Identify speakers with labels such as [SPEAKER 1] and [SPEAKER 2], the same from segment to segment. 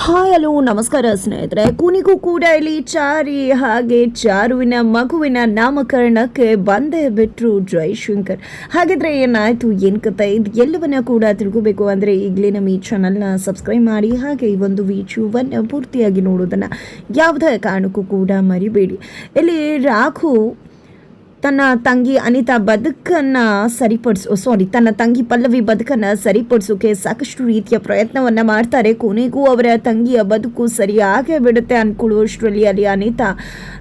[SPEAKER 1] Hi, hello, ನಮಸ್ಕಾರ ಸ್ನೇಹಿತರೆ. ಕುನಿಗೂ ಕೂಡ ಇಲ್ಲಿ ಚಾರಿ, ಹಾಗೆ ಚಾರುವಿನ ಮಗುವಿನ ನಾಮಕರಣಕ್ಕೆ ಬಂದೇ ಬಿಟ್ಟರು ಜೈಶಂಕರ್. ಹಾಗಿದ್ರೆ ಏನಾಯ್ತು, ಏನು ಕತೆ ಇದು ಎಲ್ಲವನ್ನ ಕೂಡ ತಿಳ್ಕೋಬೇಕು ಅಂದ್ರೆ ಈಗಲೇ ನಮ್ಮ ಈ ಚಾನಲ್ನ ಸಬ್ಸ್ಕ್ರೈಬ್ ಮಾಡಿ, ಹಾಗೆ ಈ ಒಂದು ವಿಡಿಯೋವನ್ನು ಪೂರ್ತಿಯಾಗಿ ನೋಡೋದನ್ನ ಯಾವುದೇ ಕಾರಣಕ್ಕೂ ಕೂಡ ಮರಿಬೇಡಿ. ಇಲ್ಲಿ ರಾಘು ತನ್ನ ತಂಗಿ ಅನಿತಾ ಬದುಕನ್ನ ಸರಿಪಡಿಸೋ ಸಾರಿ ತನ್ನ ತಂಗಿ ಪಲ್ಲವಿ ಬದುಕನ್ನ ಸರಿಪಡಿಸೋಕೆ ಸಾಕಷ್ಟು ರೀತಿಯ ಪ್ರಯತ್ನವನ್ನ ಮಾಡ್ತಾರೆ. ಕೊನೆಗೂ ಅವರ ತಂಗಿಯ ಬದುಕು ಸರಿಯಾಗೇ ಬಿಡುತ್ತೆ ಅನ್ಕೊಳ್ಳುವಷ್ಟರಲ್ಲಿ ಅಲ್ಲಿ ಅನಿತಾ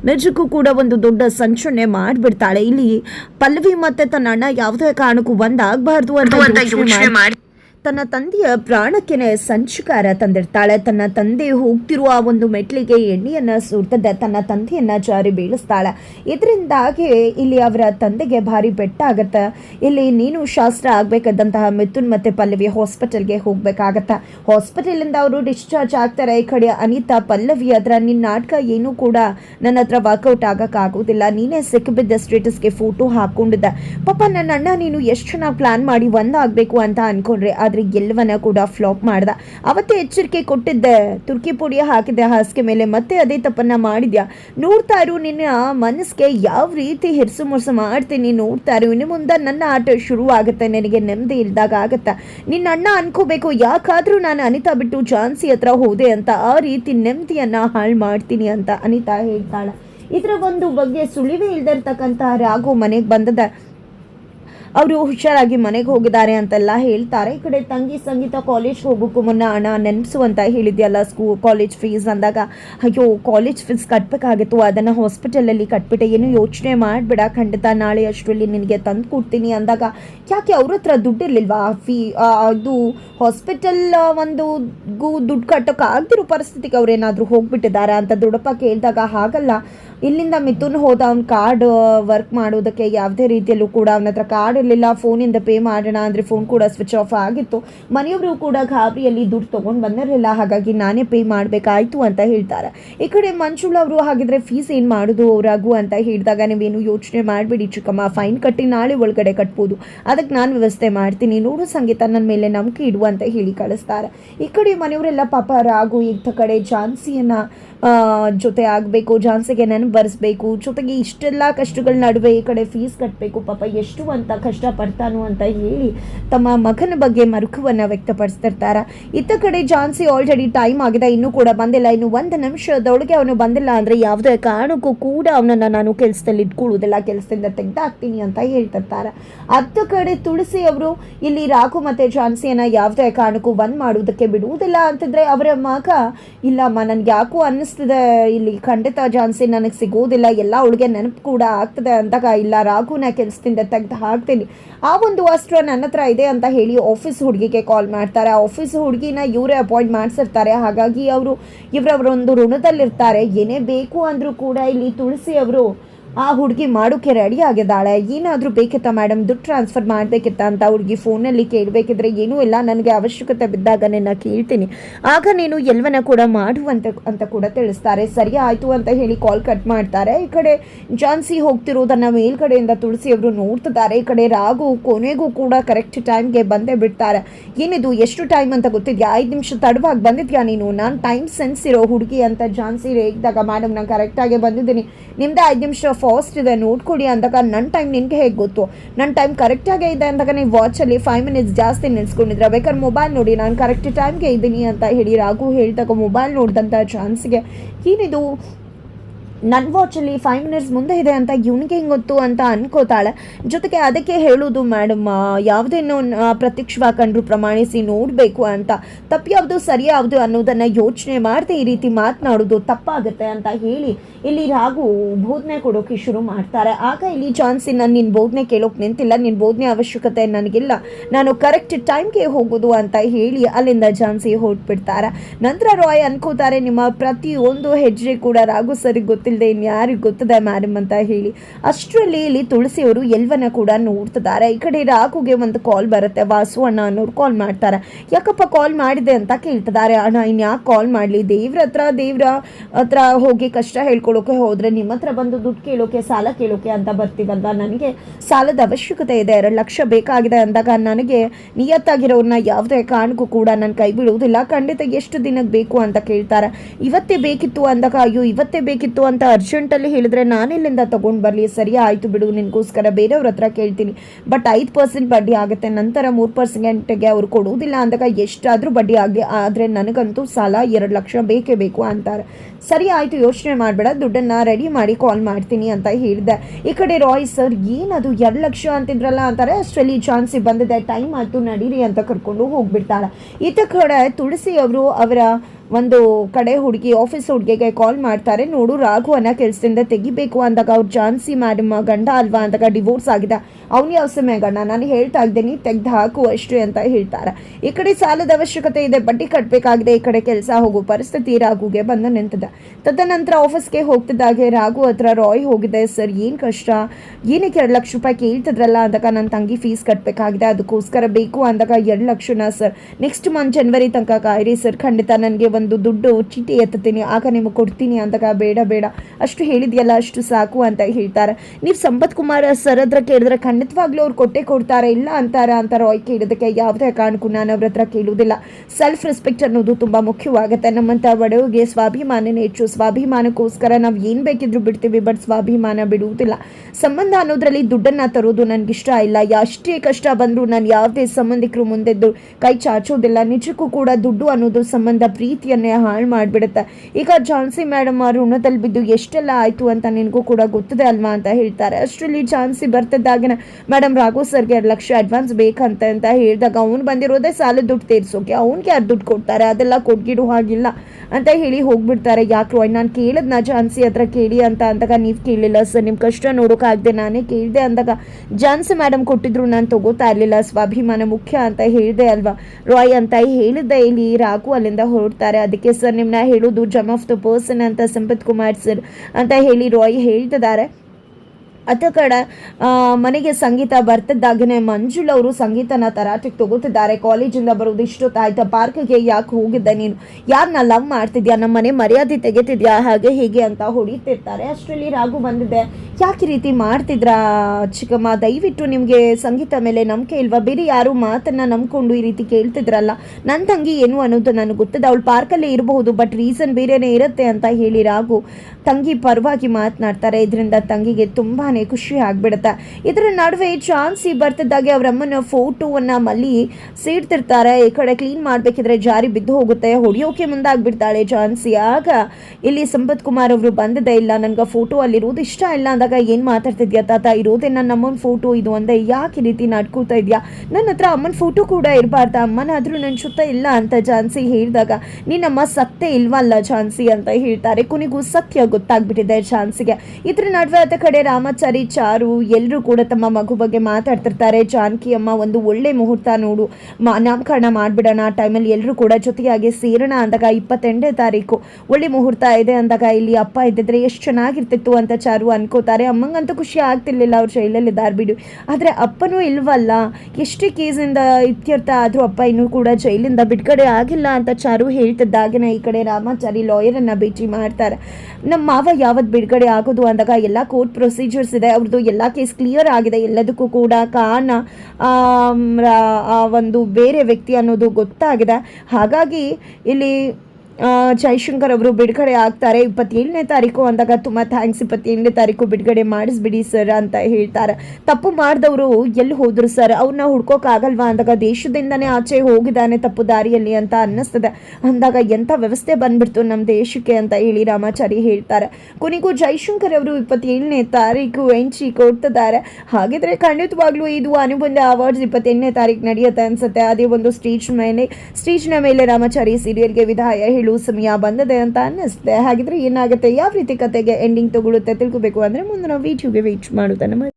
[SPEAKER 1] ನಿಜಕ್ಕೂ ಕೂಡ ಒಂದು ದೊಡ್ಡ ಸಂಚರಣೆ ಮಾಡಿಬಿಡ್ತಾಳೆ. ಇಲ್ಲಿ ಪಲ್ಲವಿ ಮತ್ತೆ ತನ್ನ ಅಣ್ಣ ಯಾವುದೇ ಕಾರಣಕ್ಕೂ ಒಂದಾಗಬಾರ್ದು ಅಂತ ಯೋಚ್ನೆ ಮಾಡಿ ತನ್ನ ತಂದೆಯ ಪ್ರಾಣಕ್ಕೆನೆ ಸಂಚುಕಾರ ತಂದಿರ್ತಾಳೆ. ತನ್ನ ತಂದೆ ಹೋಗ್ತಿರುವ ಆ ಒಂದು ಮೆಟ್ಲಿಗೆ ಎಣ್ಣೆಯನ್ನು ಸುರ್ತದೆ ತನ್ನ ತಂದೆಯನ್ನು ಜಾರಿ ಬೀಳಿಸ್ತಾಳೆ. ಇದರಿಂದಾಗಿ ಇಲ್ಲಿ ಅವರ ತಂದೆಗೆ ಭಾರಿ ಬೆಟ್ಟಾಗತ್ತೆ. ಇಲ್ಲಿ ನೀನು ಶಾಸ್ತ್ರ ಆಗ್ಬೇಕಾದಂತಹ ಮಿಥುನ್ ಮತ್ತೆ ಪಲ್ಲವಿ ಹಾಸ್ಪಿಟಲ್ಗೆ ಹೋಗಬೇಕಾಗತ್ತೆ. ಹಾಸ್ಪಿಟಲಿಂದ ಅವರು ಡಿಸ್ಚಾರ್ಜ್ ಆಗ್ತಾರೆ. ಈ ಕಡೆ ಅನಿತಾ ಪಲ್ಲವಿ ಅದರ ನಿನ್ನ ನಾಟಕ ಏನೂ ಕೂಡ ನನ್ನ ಹತ್ರ ವರ್ಕೌಟ್ ಆಗೋಕ್ಕಾಗೋದಿಲ್ಲ. ನೀನೇ ಸಿಕ್ಕಿಬಿದ್ದ ಸ್ಟೇಟಸ್ಗೆ ಫೋಟೋ ಹಾಕೊಂಡಿದ್ದೆ ಪಾಪ ನನ್ನ ಅಣ್ಣ ನೀನು ಎಷ್ಟು ಚೆನ್ನಾಗಿ ಪ್ಲಾನ್ ಮಾಡಿ ಒಂದಾಗಬೇಕು ಅಂತ ಅನ್ಕೊಂಡ್ರೆ. ಆದ್ರೆ ಎಲ್ಲವನ್ನ ಕೂಡ ಫ್ಲಾಪ್ ಮಾಡ್ದ. ಅವತ್ತೇ ಎಚ್ಚರಿಕೆ ಕೊಟ್ಟಿದ್ದೆ. ತುರ್ಕಿ ಪುಡಿ ಹಾಕಿದ್ದೆ, ಹಾಸಿಗೆ ಮೇಲೆ. ಮತ್ತೆ ಅದೇ ತಪ್ಪನ್ನ ಮಾಡಿದ್ಯಾ? ನೋಡ್ತಾ ನಿನ್ನ ಮನಸ್ಸಿಗೆ ಯಾವ ರೀತಿ ಹೆರಸು ಮುರ್ಸು ಮಾಡ್ತೀನಿ ನೋಡ್ತಾ ಇನ್ನು ಮುಂದೆ ನನ್ನ ಆಟ ಶುರು ಆಗುತ್ತೆ ನಿನಗೆ ನೆಮ್ಮದಿ ಇಲ್ದಾಗ ಆಗುತ್ತಾ? ನಿನ್ನ ಅಣ್ಣ ಅನ್ಕೋಬೇಕು, ಯಾಕಾದ್ರೂ ನಾನು ಅನಿತಾ ಬಿಟ್ಟು ಝಾನ್ಸಿ ಹತ್ರ ಹೋದೆ ಅಂತ, ಆ ರೀತಿ ನೆಮ್ಮದಿಯನ್ನ ಹಾಳು ಮಾಡ್ತೀನಿ ಅಂತ ಅನಿತಾ ಹೇಳ್ತಾಳೆ. ಇದರ ಒಂದು ಬಗ್ಗೆ ಸುಳಿವೇ ಇಲ್ದಿರ್ತಕ್ಕಂಥ ರಾಘು ಮನೆಗೆ ಬಂದದ. ಅವರು ಹುಷಾರಾಗಿ ಮನೆಗೆ ಹೋಗಿದ್ದಾರೆ ಅಂತೆಲ್ಲ ಹೇಳ್ತಾರೆ. ಈ ಕಡೆ ತಂಗಿ ಸಂಗೀತ ಕಾಲೇಜ್ ಹೋಗೋಕ್ಕೂ ಮುನ್ನ ಹಣ ನೆನಪಿಸು ಅಂತ ಹೇಳಿದ್ಯಲ್ಲ ಸ್ಕೂ ಕಾಲೇಜ್ ಫೀಸ್ ಅಂದಾಗ. ಅಯ್ಯೋ ಕಾಲೇಜ್ ಫೀಸ್ ಕಟ್ಟಬೇಕಾಗಿತ್ತು ಅದನ್ನು ಹಾಸ್ಪಿಟಲಲ್ಲಿ ಕಟ್ಬಿಟ್ಟೆ. ಏನು ಯೋಚನೆ ಮಾಡಬೇಡ ಖಂಡಿತ. ನಾಳೆ ಅಷ್ಟರಲ್ಲಿ ನಿನಗೆ ತಂದು ಕೊಡ್ತೀನಿ ಅಂದಾಗ. ಯಾಕೆ ಅವ್ರ ಹತ್ರ ದುಡ್ಡು ಇರಲಿಲ್ವಾ ಫೀ ಅದು ಹಾಸ್ಪಿಟಲ್ ಒಂದು ದುಡ್ಡು ಕಟ್ಟೋಕೆ ಆಗದಿರೋ ಪರಿಸ್ಥಿತಿಗೆ ಅವ್ರೇನಾದರೂ ಹೋಗ್ಬಿಟ್ಟಿದ್ದಾರೆ ಅಂತ ದೊಡ್ಡಪ್ಪ ಕೇಳಿದಾಗ ಹಾಗಲ್ಲ. ಇಲ್ಲಿಂದ ಮಿಥುನ್ ಹೋದ ಅವ್ನ ಕಾರ್ಡ್ ವರ್ಕ್ ಮಾಡೋದಕ್ಕೆ ಯಾವುದೇ ರೀತಿಯಲ್ಲೂ ಕೂಡ ಅವನ ಹತ್ರ ಕಾರ್ಡ್ ಇರಲಿಲ್ಲ. ಫೋನಿಂದ ಪೇ ಮಾಡೋಣ ಅಂದರೆ ಫೋನ್ ಕೂಡ ಸ್ವಿಚ್ ಆಫ್ ಆಗಿತ್ತು. ಮನೆಯವರು ಕೂಡ ಗಾಬರಿಯಲ್ಲಿ ದುಡ್ಡು ತೊಗೊಂಡು ಬಂದಿರಲಿಲ್ಲ. ಹಾಗಾಗಿ ನಾನೇ ಪೇ ಮಾಡಬೇಕಾಯ್ತು ಅಂತ ಹೇಳ್ತಾರೆ. ಈ ಕಡೆ ಮಂಜುಳ ಅವರು ಹಾಗಿದ್ರೆ ಫೀಸ್ ಏನು ಮಾಡೋದು ರಘು ಅಂತ ಹೇಳಿದಾಗ ನೀವೇನು ಯೋಚನೆ ಮಾಡಿಬಿಡಿ ಚಿಕ್ಕಮ್ಮ. ಫೈನ್ ಕಟ್ಟಿ ನಾಳೆ ಒಳಗಡೆ ಕಟ್ಬೋದು. ಅದಕ್ಕೆ ನಾನು ವ್ಯವಸ್ಥೆ ಮಾಡ್ತೀನಿ. ನೋಡು ಸಂಗೀತ ನನ್ನ ಮೇಲೆ ನಂಬಿಕೆ ಇಡು ಅಂತ ಹೇಳಿ ಕಳಿಸ್ತಾರೆ. ಈ ಕಡೆ ಮನೆಯವರೆಲ್ಲ ಪಾಪ ರಾಗು ಇದ್ದ ಕಡೆ ಝಾನ್ಸಿಯನ್ನ ಜೊತೆ ಆಗಬೇಕು ಝಾನ್ಸಿಗೆ ನೆನಪು ಬರೆಸ್ಬೇಕು ಜೊತೆಗೆ ಇಷ್ಟೆಲ್ಲ ಕಷ್ಟಗಳ ನಡುವೆ ಈ ಕಡೆ ಫೀಸ್ ಕಟ್ಟಬೇಕು ಪಾಪ ಎಷ್ಟು ಅಂತ ಕಷ್ಟ ಪಡ್ತಾನು ಅಂತ ಹೇಳಿ ತಮ್ಮ ಮಗನ ಬಗ್ಗೆ ಮರುಕವನ್ನು ವ್ಯಕ್ತಪಡಿಸ್ತಿರ್ತಾರೆ. ಇತ್ತ ಕಡೆ ಝಾನ್ಸಿ ಆಲ್ರೆಡಿ ಟೈಮ್ ಆಗಿದೆ, ಇನ್ನೂ ಕೂಡ ಬಂದಿಲ್ಲ, ಇನ್ನು ಒಂದು ನಿಮಿಷದೊಳಗೆ ಅವನು ಬಂದಿಲ್ಲ ಅಂದರೆ ಯಾವುದೇ ಕಾರಣಕ್ಕೂ ಕೂಡ ಅವನನ್ನು ನಾನು ಕೆಲಸದಲ್ಲಿ ಇಟ್ಕೊಳ್ಳೋದಿಲ್ಲ ಕೆಲಸದಿಂದ ತೆಗೆದಾಕ್ತೀನಿ ಅಂತ ಹೇಳ್ತಿರ್ತಾರೆ. ಅತ್ತ ಕಡೆ ತುಳಸಿ ಅವರು, ಇಲ್ಲಿ ರಾಘು ಮತ್ತು ಝಾನ್ಸಿಯನ್ನ ಯಾವುದೇ ಕಾರಣಕ್ಕೂ ಬಂದ್ ಮಾಡುವುದಕ್ಕೆ ಬಿಡುವುದಿಲ್ಲ ಅಂತಂದ್ರೆ ಅವರ ಮಗ, ಇಲ್ಲಮ್ಮ, ನನಗೆ ಯಾಕೋ ಅನ್ನಿಸ್ತಿದೆ ಇಲ್ಲಿ ಖಂಡಿತ ಝಾನ್ಸಿ ನನಗೆ ಸಿಗೋದಿಲ್ಲ. ಎಲ್ಲ ಅವಳಿಗೆ ನೆನಪು ಕೂಡ ಆಗ್ತದೆ ಅಂದಾಗ ಇಲ್ಲ. ರಾಘುನ ಕೆಲಸದಿಂದ ತೆಗೆದು ಹಾಕ್ತೀನಿ. ಆ ಒಂದು ಅಸ್ತ್ರ ನನ್ನ ಹತ್ರ ಇದೆ ಅಂತ ಹೇಳಿ ಆಫೀಸ್ ಹುಡುಗಿಗೆ ಕಾಲ್ ಮಾಡ್ತಾರೆ. ಆಫೀಸ್ ಹುಡುಗಿನ ಇವರೇ ಅಪಾಯಿಂಟ್ ಮಾಡಿಸಿರ್ತಾರೆ. ಹಾಗಾಗಿ ಅವರು ಇವರವರೊಂದು ಋಣದಲ್ಲಿರ್ತಾರೆ. ಏನೇ ಬೇಕು ಅಂದರೂ ಕೂಡ ಇಲ್ಲಿ ತುಳಸಿ ಅವರು ಆ ಹುಡುಗಿ ಮಾಡೋಕ್ಕೆ ರೆಡಿ ಆಗಿದ್ದಾಳೆ ಏನಾದರೂ ಬೇಕಿತ್ತ ಮೇಡಮ್ ದುಡ್ಡು ಟ್ರಾನ್ಸ್ಫರ್ ಮಾಡಬೇಕಿತ್ತ ಅಂತ ಹುಡುಗಿ ಫೋನಲ್ಲಿ ಕೇಳಬೇಕಿದ್ರೆ ಏನೂ ಇಲ್ಲ. ನನಗೆ ಅವಶ್ಯಕತೆ ಬಿದ್ದಾಗ ನಿನ್ನ ಕೇಳ್ತೀನಿ. ಆಗ ನೀನು ಎಲ್ವನ ಕೂಡ ಮಾಡುವಂತ ಅಂತ ಕೂಡ ತಿಳಿಸ್ತಾರೆ. ಸರಿ ಆಯಿತು ಅಂತ ಹೇಳಿ ಕಾಲ್ ಕಟ್ ಮಾಡ್ತಾರೆ. ಈ ಕಡೆ ಜಾನ್ಸಿ ಹೋಗ್ತಿರೋದನ್ನು ಮೇಲ್ಗಡೆಯಿಂದ ತುಳಸಿ ಅವರು ನೋಡ್ತಿದ್ದಾರೆ. ಈ ಕಡೆ ರಾಗು ಕೊನೆಗೂ ಕೂಡ ಕರೆಕ್ಟ್ ಟೈಮ್ಗೆ ಬಂದೇ ಬಿಡ್ತಾರೆ. ಏನಿದು, ಎಷ್ಟು ಟೈಮ್ ಅಂತ ಗೊತ್ತಿದ್ಯಾ? ಐದು ನಿಮಿಷ ತಡವಾಗಿ ಬಂದಿದ್ಯಾ ನೀನು? ನಾನು ಟೈಮ್ ಸೆನ್ಸ್ ಇರೋ ಹುಡುಗಿ ಅಂತ ಜಾನ್ಸಿ ರೇಗಿದಾಗ ಮೇಡಮ್ ನಾನು ಕರೆಕ್ಟಾಗಿ ಬಂದಿದ್ದೀನಿ. ನಿಮ್ದು ಐದು ನಿಮಿಷ ಫಾಸ್ಟ್ ಇದೆ ನೋಡ್ಕೊಡಿ ಅಂದಾಗ ನನ್ನ ಟೈಮ್ ನಿನಗೆ ಹೇಗೆ ಗೊತ್ತು? ನನ್ನ ಟೈಮ್ ಕರೆಕ್ಟಾಗೆ ಇದೆ ಅಂದಾಗ ನೀವು ವಾಚಲ್ಲಿ ಫೈವ್ ಮಿನಿಟ್ಸ್ ಜಾಸ್ತಿ ನಿಲ್ಸ್ಕೊಂಡಿದ್ರೆ ಬೇಕಾದ್ರೆ ಮೊಬೈಲ್ ನೋಡಿ, ನಾನು ಕರೆಕ್ಟ್ ಟೈಮ್ಗೆ ಇದ್ದೀನಿ ಅಂತ ಹೇಳಿ ರಾಘು ಹೇಳ್ದಾಗ ಮೊಬೈಲ್ ನೋಡಿದಂಥ ಚಾನ್ಸ್ಗೆ ಏನಿದು? ನನ್ನ ವಾಚಲ್ಲಿ ಫೈವ್ ಮಿನಿಟ್ಸ್ ಮುಂದೆ ಇದೆ ಅಂತ ಇವನಿಗೆ ಹಿಂಗೆ ಗೊತ್ತು ಅಂತ ಅನ್ಕೋತಾಳೆ. ಜೊತೆಗೆ ಅದಕ್ಕೆ ಹೇಳೋದು ಮೇಡಮ್ ಯಾವುದೇನೋ ಪ್ರತ್ಯಕ್ಷವಾಗಿ ಕಂಡ್ರು ಪ್ರಮಾಣಿಸಿ ನೋಡಬೇಕು ಅಂತ. ತಪ್ಪು ಯಾವುದು ಸರಿ ಯಾವುದು ಅನ್ನೋದನ್ನು ಯೋಚನೆ ಮಾಡದೆ ಈ ರೀತಿ ಮಾತನಾಡೋದು ತಪ್ಪಾಗುತ್ತೆ ಅಂತ ಹೇಳಿ ಇಲ್ಲಿ ರಾಗು ಬೋಧನೆ ಕೊಡೋಕೆ ಶುರು ಮಾಡ್ತಾರೆ. ಆಗ ಇಲ್ಲಿ ಚಾನ್ಸಿ ನಾನು ನಿನ್ನ ಬೋಧನೆ ಕೇಳೋಕೆ ನಿಂತಿಲ್ಲ. ನಿನ್ನ ಬೋಧನೆ ಅವಶ್ಯಕತೆ ನನಗಿಲ್ಲ. ನಾನು ಕರೆಕ್ಟ್ ಟೈಮ್ಗೆ ಹೋಗೋದು ಅಂತ ಹೇಳಿ ಅಲ್ಲಿಂದ ಝಾನ್ಸಿ ಹೊರಟ್ಬಿಡ್ತಾರೆ. ನಂತರ ರಾಯ್ ಅನ್ಕೋತಾರೆ, ನಿಮ್ಮ ಪ್ರತಿಯೊಂದು ಹೆಜ್ಜೆ ಕೂಡ ರಾಗು ಸರಿ ಗೊತ್ತಿದೆ ಗೊತ್ತಿಲ್ಲದೆ ಇನ್ಯಾರಿಗೆ ಗೊತ್ತದೆ ಮ್ಯಾಡಮ್ ಅಂತ ಹೇಳಿ. ಅಷ್ಟರಲ್ಲಿ ಇಲ್ಲಿ ತುಳಸಿಯವರು ಎಲ್ವನ್ನ ಕೂಡ ನೋಡ್ತಿದ್ದಾರೆ. ಈ ಕಡೆ ರಾಘುಗೆ ಒಂದು ಕಾಲ್ ಬರುತ್ತೆ. ವಾಸು ಅಣ್ಣ ಅನ್ನೋರು ಕಾಲ್ ಮಾಡ್ತಾರೆ. ಯಾಕಪ್ಪ ಕಾಲ್ ಮಾಡಿದೆ ಅಂತ ಕೇಳ್ತಿದ್ದಾರೆ. ಅಣ್ಣ, ಇನ್ಯಾಕೆ ಕಾಲ್ ಮಾಡಲಿ? ದೇವ್ರ ಹತ್ರ ದೇವ್ರ ಹತ್ರ ಹೋಗಿ ಕಷ್ಟ ಹೇಳ್ಕೊಳೋಕೆ ಹೋದರೆ ನಿಮ್ಮ ಹತ್ರ ಬಂದು ದುಡ್ಡು ಕೇಳೋಕೆ, ಸಾಲ ಕೇಳೋಕೆ ಅಂತ ಬರ್ತೀವಲ್ವಾ? ನನಗೆ ಸಾಲದ ಅವಶ್ಯಕತೆ ಇದೆ. ಎರಡು ಲಕ್ಷ ಬೇಕಾಗಿದೆ ಅಂದಾಗ ನನಗೆ ನಿಯತ್ತಾಗಿರೋರ್ನ ಯಾವುದೇ ಕಾರಣಕ್ಕೂ ಕೂಡ ನನ್ನ ಕೈ ಬಿಡುವುದಿಲ್ಲ ಖಂಡಿತ ಎಷ್ಟು ದಿನಕ್ಕೆ ಬೇಕು ಅಂತ ಕೇಳ್ತಾರೆ. ಇವತ್ತೇ ಬೇಕಿತ್ತು ಅಂದಾಗ, ಅಯ್ಯೋ, ಇವತ್ತೇ ಬೇಕಿತ್ತು ಅಂತ ಅರ್ಜೆಂಟಲ್ಲಿ ಹೇಳಿದ್ರೆ ನಾನೆಲ್ಲಿಂದ ತೊಗೊಂಡು ಬರಲಿ, ಸರಿ ಆಯಿತು ಬಿಡು, ನಿನಗೋಸ್ಕರ ಬೇರೆಯವ್ರ ಹತ್ರ ಕೇಳ್ತೀನಿ. ಬಟ್ ಐದು ಪರ್ಸೆಂಟ್ ಬಡ್ಡಿ ಆಗುತ್ತೆ, ನಂತರ ಮೂರು ಪರ್ಸೆಂಟ್ಗೆ ಅವ್ರು ಕೊಡುವುದಿಲ್ಲ ಅಂದಾಗ ಎಷ್ಟಾದರೂ ಬಡ್ಡಿ ಆಗಲಿ, ಆದರೆ ನನಗಂತೂ ಸಾಲ ಎರಡು ಲಕ್ಷ ಬೇಕೇ ಬೇಕು ಅಂತಾರೆ. ಸರಿ ಆಯಿತು, ಯೋಚನೆ ಮಾಡಬೇಡ, ದುಡ್ಡನ್ನು ರೆಡಿ ಮಾಡಿ ಕಾಲ್ ಮಾಡ್ತೀನಿ ಅಂತ ಹೇಳಿದೆ. ಈ ಕಡೆ ರಾಯ್ ಸರ್ ಏನದು ಎರಡು ಲಕ್ಷ ಅಂತಿದ್ರಲ್ಲ ಅಂತಾರೆ, ಅಷ್ಟರಲ್ಲಿ ಚಾನ್ಸಿ ಬಂದಿದೆ, ಟೈಮ್ ಆಯಿತು, ನಡೀರಿ ಅಂತ ಕರ್ಕೊಂಡು ಹೋಗ್ಬಿಡ್ತಾಳೆ ಈತ ಕಡೆ ತುಳಸಿ ಅವರು ಅವರ ಒಂದು ಕಡೆ ಹುಡುಗಿ ಆಫೀಸ್ ಹುಡುಗಿಗೆ ಕಾಲ್ ಮಾಡ್ತಾರೆ. ನೋಡು, ರಾಘುವನ್ನ ಕೆಲಸದಿಂದ ತೆಗಿಬೇಕು ಅಂದಾಗ ಅವ್ರು ಜಾನ್ಸಿ ಮ್ಯಾಡಮ್ ಗಂಡ ಅಲ್ವಾ ಅಂದಾಗ ಡಿವೋರ್ಸ್ ಆಗಿದೆ. ಅವನೇ ಅವಸಮೆ ಗಂಡ, ನಾನು ಹೇಳ್ತಾ ಇದ್ದೀನಿ ತೆಗ್ದು ಹಾಕು ಅಷ್ಟು ಅಂತ ಹೇಳ್ತಾರೆ. ಈ ಕಡೆ ಸಾಲದ ಅವಶ್ಯಕತೆ ಇದೆ, ಬಡ್ಡಿ ಕಟ್ಟಬೇಕಾಗಿದೆ ಈ ಕಡೆ ಕೆಲಸ ಹೋಗೋ, ಪರಿಸ್ಥಿತಿ ರಾಘುಗೆ ಬಂದು ನಿಂತದ. ತದನಂತರ ಆಫೀಸ್ಗೆ ಹೋಗ್ತಿದ್ದಾಗೆ ರಾಘು ಹತ್ರ ರಾಯ್ ಹೋಗಿದೆ, ಸರ್, ಏನು ಕಷ್ಟ? ಏನಕ್ಕೆ ಎರಡು ಲಕ್ಷ ರೂಪಾಯಿ ಕೇಳ್ತಿದ್ರಲ್ಲ ಅಂದಾಗ ನನ್ನ ತಂಗಿ ಫೀಸ್ ಕಟ್ಟಬೇಕಾಗಿದೆ ಅದಕ್ಕೋಸ್ಕರ ಬೇಕು ಅಂದಾಗ ಎರಡು ಲಕ್ಷನ, ಸರ್? ನೆಕ್ಸ್ಟ್ ಮಂತ್ ಜನವರಿ ತನಕ ಕಾಯಿರಿ, ಸರ್. ಖಂಡಿತ ನನಗೆ ಒಂದು ದುಡ್ಡು ಚೀಟಿ ಎತ್ತುತ್ತೀನಿ, ಆಗ ನಿಮಗೆ ಕೊಡ್ತೀನಿ ಅಂದಾಗ ಬೇಡ ಬೇಡ. ಅಷ್ಟು ಹೇಳಿದ್ಯಲ್ಲ ಅಷ್ಟು ಸಾಕು ಅಂತ ಹೇಳ್ತಾರೆ. ನೀವು ಸಂಪತ್ ಕುಮಾರ್ ಸರ್ ಹತ್ರ ಕೇಳಿದ್ರೆ ಖಂಡಿತವಾಗ್ಲೂ ಅವ್ರು ಕೊಟ್ಟೆ ಕೊಡ್ತಾರೆ, ಇಲ್ಲ ಅಂತಾರ ಅಂತ ರಾಯ್ ಕೇಳೋದಕ್ಕೆ ಯಾವುದೇ ಕಾರಣಕ್ಕೂ ನಾನು ಅವ್ರ ಹತ್ರ ಕೇಳುವುದಿಲ್ಲ. ಸೆಲ್ಫ್ ರೆಸ್ಪೆಕ್ಟ್ ಅನ್ನೋದು ತುಂಬ ಮುಖ್ಯವಾಗುತ್ತೆ. ನಮ್ಮಂಥ ಬಡವರಿಗೆ ಸ್ವಾಭಿಮಾನನೇ ಹೆಚ್ಚು. ಸ್ವಾಭಿಮಾನಕ್ಕೋಸ್ಕರ ನಾವು ಏನು ಬೇಕಿದ್ರು ಬಿಡ್ತೀವಿ ಬಟ್ ಸ್ವಾಭಿಮಾನ ಬಿಡುವುದಿಲ್ಲ. ಸಂಬಂಧ ಅನ್ನೋದ್ರಲ್ಲಿ ದುಡ್ಡನ್ನು ತರೋದು ನನಗಿಷ್ಟ ಇಲ್ಲ. ಎಷ್ಟೇ ಕಷ್ಟ ಬಂದರೂ ನಾನು ಯಾವುದೇ ಸಂಬಂಧಿಕರು ಮುಂದೆದ್ದು ಕೈ ಚಾಚೋದಿಲ್ಲ. ನಿಜಕ್ಕೂ ಕೂಡ ದುಡ್ಡು ಅನ್ನೋದು ಸಂಬಂಧ ಪ್ರೀತಿಯನ್ನೇ ಹಾಳು ಮಾಡಿಬಿಡುತ್ತೆ. ಈಗ ಝಾನ್ಸಿ ಮೇಡಮ್ ಅವರು ಋಣದಲ್ಲಿ ಬಿದ್ದು ಎಷ್ಟೆಲ್ಲ ಆಯಿತು ಅಂತ ನಿನಗೂ ಕೂಡ ಗೊತ್ತಿದೆ ಅಲ್ವಾ ಅಂತ ಹೇಳ್ತಾರೆ. ಅಷ್ಟರಲ್ಲಿ ಝಾನ್ಸಿ ಬರ್ತಿದ್ದಾಗಿನ ಮೇಡಮ್, ರಾಘು ಸರ್ಗೆ ಎರಡು ಲಕ್ಷ ಅಡ್ವಾನ್ಸ್ ಬೇಕಂತ ಅಂತ ಹೇಳಿದಾಗ ಅವ್ನು ಬಂದಿರೋದೇ ಸಾಲ ದುಡ್ಡು ತೀರ್ಸೋಕೆ. ಅವ್ನಿಗೆ ಯಾರು ದುಡ್ಡು ಕೊಡ್ತಾರೆ? ಅದೆಲ್ಲ ಕೊಡ್ಗಿಡು ಹಾಗಿಲ್ಲ ಅಂತ ಹೇಳಿ ಹೋಗ್ಬಿಡ್ತಾರೆ. ಯಾಕೆ ರಾಯ್ ನಾನು ಕೇಳಿದ್ನ ಜಾನ್ಸಿ ಹತ್ರ ಕೇಳಿ ಅಂತ ಅಂದಾಗ ನೀವು ಕೇಳಿಲ್ಲ ಸರ್. ನಿಮ್ಮ ಕಷ್ಟ ನೋಡೋಕ್ಕಾಗದೆ ನಾನೇ ಕೇಳಿದೆ ಅಂದಾಗ ಜಾನ್ಸಿ ಮೇಡಮ್ ಕೊಟ್ಟಿದ್ರು, ನಾನು ತಗೋತಾ ಇರಲಿಲ್ಲ. ಸ್ವಾಭಿಮಾನ ಮುಖ್ಯ ಅಂತ ಹೇಳಿದೆ ಅಲ್ವಾ? ರಾಯ್ ಅಂತ ಹೇಳಿದ್ದೆ ಇಲ್ಲಿ ರಾಘು ಅಲ್ಲಿಂದ ಹೊರಡ್ತಾರೆ. ಅದಕ್ಕೆ ಸರ್ ನಿಮ್ಮನ್ನ ಹೇಳೋದು ಜಮ್ ಆಫ್ ದ ಪರ್ಸನ್ ಅಂತ ಸಂಪತ್ ಕುಮಾರ್ ಸರ್ ಅಂತ ಹೇಳಿ ರಾಯ್ ಹೇಳ್ತಿದ್ದಾರೆ. ಅದ ಕಡೆ ಮನೆಗೆ ಸಂಗೀತ ಬರ್ತಿದ್ದಾಗನೇ ಮಂಜುಳ ಅವರು ಸಂಗೀತನ ತರಾಟೆಗೆ ತಗೋತಿದ್ದಾರೆ. ಕಾಲೇಜಿಂದ ಬರೋದು ಇಷ್ಟೊತ್ತಾಯ್ತಾ? ಪಾರ್ಕ್ಗೆ ಯಾಕೆ ಹೋಗಿದ್ದೆ ನೀನು? ಯಾರನ್ನ ಲವ್ ಮಾಡ್ತಿದ್ಯಾ? ನಮ್ಮ ಮನೆ ಮರ್ಯಾದೆ ತೆಗೆತಿದ್ಯಾ? ಹಾಗೆ ಹೀಗೆ ಅಂತ ಹೊಡಿತಿರ್ತಾರೆ. ಅಷ್ಟರಲ್ಲಿ ರಾಘು ಬಂದಿದೆ. ಯಾಕೆ ರೀತಿ ಮಾಡ್ತಿದ್ರಾ ಚಿಕ್ಕಮ್ಮ? ದಯವಿಟ್ಟು ನಿಮಗೆ ಸಂಗೀತ ಮೇಲೆ ನಂಬಿಕೆ ಇಲ್ವಾ? ಬೇರೆ ಯಾರು ಮಾತನ್ನು ನಂಬ್ಕೊಂಡು ಈ ರೀತಿ ಕೇಳ್ತಿದ್ರಲ್ಲ. ನನ್ನ ತಂಗಿ ಏನು ಅನ್ನೋದು ನನಗೆ ಗೊತ್ತಿದೆ. ಅವಳು ಪಾರ್ಕಲ್ಲೇ ಇರಬಹುದು, ಬಟ್ ರೀಸನ್ ಬೇರೆನೇ ಇರುತ್ತೆ ಅಂತ ಹೇಳಿ ರಾಘು ತಂಗಿ ಪರವಾಗಿ ಮಾತನಾಡ್ತಾರೆ. ಇದರಿಂದ ತಂಗಿಗೆ ತುಂಬಾ ಖುಷಿ ಆಗಿಬಿಡುತ್ತೆ. ಇದರ ನಡುವೆ ಚಾನ್ಸಿ ಬರ್ತಿದ್ದಾಗೆ ಅವರಮ್ಮನ ಫೋಟೋವನ್ನು ಫೋಟೋವನ್ನ ಮಲ್ಲಿ ಸೀಡ್ತಿರ್ತಾರೆ. ಈ ಕಡೆ ಕ್ಲೀನ್ ಮಾಡಬೇಕಿದ್ರೆ ಜಾರಿ ಬಿದ್ದು ಹೋಗುತ್ತೆ. ಹೊಡಿಯೋಕೆ ಮುಂದಾಗ್ಬಿಡ್ತಾಳೆ ಚಾನ್ಸಿ. ಆಗ ಇಲ್ಲಿ ಸಂಪತ್ ಕುಮಾರ್ ಅವರು ಬಂದದೇ ಇಲ್ಲ. ನನಗೆ ಫೋಟೋ ಅಲ್ಲಿರೋದು ಇಷ್ಟ ಇಲ್ಲ ಅಂದಾಗ ಏನು ಮಾತಾಡ್ತಿದ್ಯಾ ತಾತ? ಇರೋದೇ ನನ್ನ ಅಮ್ಮನ ಫೋಟೋ ಇದು ಅಂದೆ. ಯಾಕೆ ಈ ರೀತಿ ನಡ್ಕೊಳ್ತಾ ಇದೆಯಾ? ನನ್ನ ಹತ್ರ ಅಮ್ಮನ ಫೋಟೋ ಕೂಡ ಇರಬಾರ್ದ. ಅಮ್ಮನಾದರೂ ನನ್ನ ಸುತ್ತ ಇಲ್ಲ ಅಂತ ಝಾನ್ಸಿ ಹೇಳಿದಾಗ, ನಿನ್ನಮ್ಮ ಸತ್ತೆ ಇಲ್ವಲ್ಲ ಝಾನ್ಸಿ ಅಂತ ಹೇಳ್ತಾರೆ. ಕೊನೆಗೂ ಸತ್ಯ ಗೊತ್ತಾಗ್ಬಿಟ್ಟಿದೆ ಝಾನ್ಸಿಗೆ. ಇದ್ರ ನಡುವೆ ಆದ ಕಡೆ ರಾಮಾಚಾರಿ, ಚಾರು ಎಲ್ಲರೂ ಕೂಡ ತಮ್ಮ ಮಗು ಬಗ್ಗೆ ಮಾತಾಡ್ತಿರ್ತಾರೆ. ಜಾನಕಿ ಅಮ್ಮ ಒಂದು ಒಳ್ಳೆ ಮುಹೂರ್ತ ನೋಡು. ನಾಮಕರಣ ಮಾಡಿಬಿಡೋಣ. ಆ ಟೈಮಲ್ಲಿ ಎಲ್ಲರೂ ಕೂಡ ಜೊತೆಯಾಗಿ ಸೇರೋಣ ಅಂದಾಗ ಇಪ್ಪತ್ತೆಂಟನೇ ತಾರೀಕು. ಒಳ್ಳೆ ಮುಹೂರ್ತ ಇದೆ ಅಂದಾಗ ಇಲ್ಲಿ ಅಪ್ಪ ಇದ್ದಿದ್ರೆ ಎಷ್ಟು ಚೆನ್ನಾಗಿರ್ತಿತ್ತು ಅಂತ ಚಾರು ಅನ್ಕೋತಾರೆ. ಅಮ್ಮಂಗಂತೂ ಖುಷಿ ಆಗ್ತಿರ್ಲಿಲ್ಲ ಶೈಲಲ್ಲಿ ಜೈಲಲ್ಲಿದ್ದಾರೆ ಬಿಡು. ಆದರೆ ಅಪ್ಪನೂ ಇಲ್ವಲ್ಲ? ಎಷ್ಟೇ ಕೇಸಿಂದ ಇತ್ಯರ್ಥ ಆದರೂ ಅಪ್ಪ ಇನ್ನೂ ಕೂಡ ಜೈಲಿಂದ ಬಿಡುಗಡೆ ಆಗಿಲ್ಲ ಅಂತ ಚಾರು ಹೇಳ್ತಿದ್ದಾಗಿನ ಈ ಕಡೆ ರಾಮಾಚಾರಿ ಲಾಯರನ್ನು ಭೇಟಿ ಮಾಡ್ತಾರೆ. ನಮ್ಮ ಮಾವ ಯಾವತ್ತು ಬಿಡುಗಡೆ ಆಗೋದು ಅಂದಾಗ ಎಲ್ಲ ಕೋರ್ಟ್ ಪ್ರೊಸೀಜರ್ಸ್ ಇದೆ. ಅವ್ರದ್ದು ಎಲ್ಲ ಕೇಸ್ ಕ್ಲಿಯರ್ ಆಗಿದೆ. ಎಲ್ಲದಕ್ಕೂ ಕೂಡ ಕಾರಣ ಆ ಒಂದು ಬೇರೆ ವ್ಯಕ್ತಿ ಅನ್ನೋದು ಗೊತ್ತಾಗಿದೆ. ಹಾಗಾಗಿ ಇಲ್ಲಿ ಜೈಶಂಕರ್ ಅವರು ಬಿಡುಗಡೆ ಆಗ್ತಾರೆ. ಇಪ್ಪತ್ತೇಳನೇ ತಾರೀಕು ಅಂದಾಗ ತುಂಬ ಥ್ಯಾಂಕ್ಸ್ ಇಪ್ಪತ್ತೇಳನೇ ತಾರೀಕು ಬಿಡುಗಡೆ ಮಾಡಿಸ್ಬಿಡಿ ಸರ್ ಅಂತ ಹೇಳ್ತಾರೆ. ತಪ್ಪು ಮಾಡಿದವರು ಎಲ್ಲಿ ಹೋದ್ರು ಸರ್ ಅವ್ರನ್ನ ಹುಡ್ಕೋಕ್ಕಾಗಲ್ವಾ ಅಂದಾಗ ದೇಶದಿಂದನೇ ಆಚೆ ಹೋಗಿದ್ದಾನೆ ತಪ್ಪು ದಾರಿಯಲ್ಲಿ ಅಂತ ಅನ್ನಿಸ್ತದೆ. ಅಂದಾಗ ಎಂಥ ವ್ಯವಸ್ಥೆ ಬಂದ್ಬಿಡ್ತು ನಮ್ಮ ದೇಶಕ್ಕೆ ಅಂತ ಹೇಳಿ ರಾಮಾಚಾರಿ ಹೇಳ್ತಾರೆ. ಕೊನೆಗೂ ಜೈಶಂಕರ್ ಅವರು ಇಪ್ಪತ್ತೇಳನೇ ತಾರೀಕು ಎಂಚಿ ಕೊಡ್ತಿದ್ದಾರೆ. ಹಾಗಿದ್ರೆ ಖಂಡಿತವಾಗ್ಲೂ ಇದು ಅನುಬಂಧ ಅವಾರ್ಡ್ಸ್ ಇಪ್ಪತ್ತೆಂಟನೇ ತಾರೀಕು ನಡೆಯುತ್ತೆ ಅನ್ಸುತ್ತೆ. ಅದೇ ಒಂದು ಸ್ಟೇಜ್ ಮೇಲೆ ಸ್ಟೇಜ್ನ ಮೇಲೆ ರಾಮಾಚಾರಿ ಸೀರಿಯಲ್ಗೆ ವಿದಾಯ ಹೇಳುವ ಸಮಯ ಬಂದದೆ ಅಂತ ಅನ್ನಿಸುತ್ತೆ ಹಾಗಿದ್ರೆ ಏನಾಗುತ್ತೆ? ಯಾವ ರೀತಿ ಕತೆಗೆ ಎಂಡಿಂಗ್ ತಗೊಳುತ್ತೆ ತಿಳ್ಕೊಬೇಕು ಅಂದರೆ ಮುಂದಿನ ವೀಡಿಯೋಗೆ ಮಾಡುತ್ತೆ ಮಾಡೋದನ್ನು